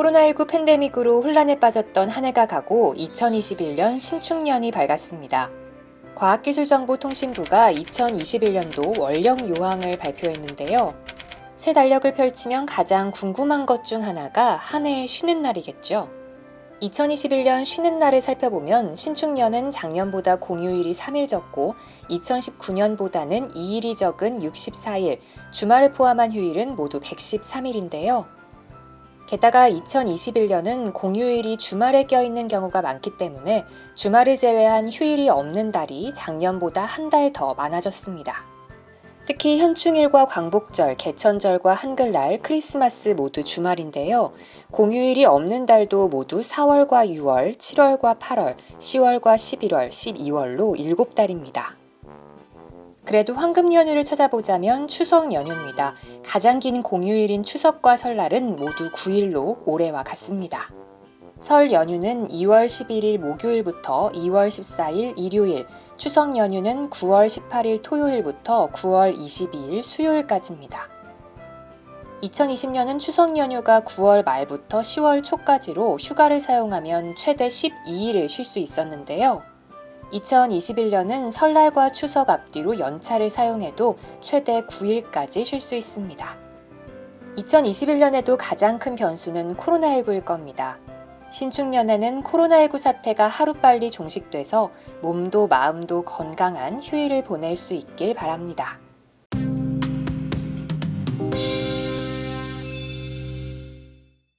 코로나19 팬데믹으로 혼란에 빠졌던 한 해가 가고 2021년 신축년이 밝았습니다. 과학기술정보통신부가 2021년도 원령 요항을 발표했는데요. 새 달력을 펼치면 가장 궁금한 것 중 하나가 한 해의 쉬는 날이겠죠. 2021년 쉬는 날을 살펴보면 신축년은 작년보다 공휴일이 3일 적고 2019년보다는 2일이 적은 64일, 주말을 포함한 휴일은 모두 113일인데요. 게다가 2021년은 공휴일이 주말에 껴있는 경우가 많기 때문에 주말을 제외한 휴일이 없는 달이 작년보다 한 달 더 많아졌습니다. 특히 현충일과 광복절, 개천절과 한글날, 크리스마스 모두 주말인데요. 공휴일이 없는 달도 모두 4월과 6월, 7월과 8월, 10월과 11월, 12월로 7달입니다. 그래도 황금 연휴를 찾아보자면 추석 연휴입니다. 가장 긴 공휴일인 추석과 설날은 모두 9일로 올해와 같습니다. 설 연휴는 2월 11일 목요일부터 2월 14일 일요일, 추석 연휴는 9월 18일 토요일부터 9월 22일 수요일까지입니다. 2020년은 추석 연휴가 9월 말부터 10월 초까지로 휴가를 사용하면 최대 12일을 쉴 수 있었는데요. 2021년은 설날과 추석 앞뒤로 연차를 사용해도 최대 9일까지 쉴 수 있습니다. 2021년에도 가장 큰 변수는 코로나19일 겁니다. 신축년에는 코로나19 사태가 하루빨리 종식돼서 몸도 마음도 건강한 휴일을 보낼 수 있길 바랍니다.